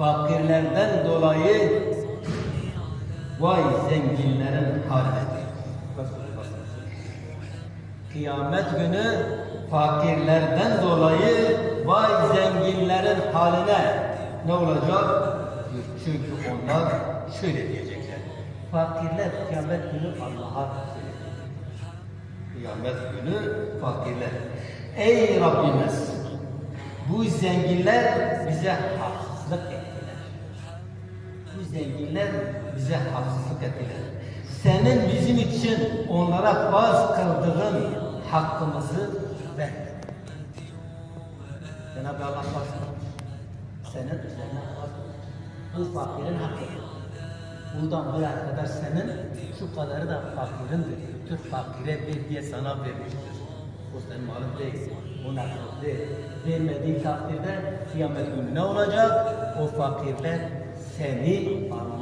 fakirlerden dolayı vay zenginlerin haline. Kıyamet günü fakirlerden dolayı vay zenginlerin haline ne olacak? Çünkü onlar şöyle diyecekler. Fakirler kıyamet günü Allah'a. Kıyamet günü fakirler. Ey Rabbimiz! Bu zenginler bize. Bu zenginler bize haksızlık ettiler. Senin bizim için onlara farz kıldığın hakkımızı vermedin. Cenab-ı Allah farz. Senin üzerine farz. Bu fakirin hakkıdır. Buradan buraya kadar senin şu kadarı da fakirindir. Götür fakire ver diye sana vermiştir. O senin malın değil. O nakit değil. Vermediği takdirde kıyamet günü ne olacak? O fakirler seni Allah'a